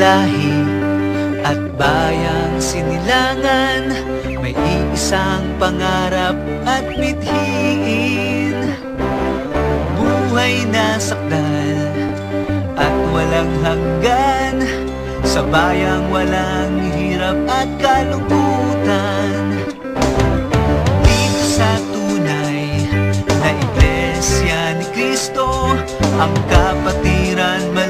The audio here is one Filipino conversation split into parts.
lahi at bayang sinilangan. May iisang pangarap at mithiin Buhay na sakdal at walang hanggan. Sa bayang walang hirap at kalungkutan. Dito sa tunay na iglesia ni Kristo Ang kapatiran malinis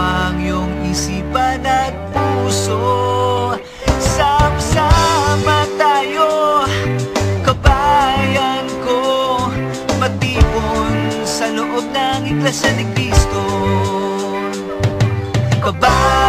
ang iyong isipan at puso. Sama-sama tayo, kabayan ko Matipon sa loob ng Iglesia ni Cristo. Kabayan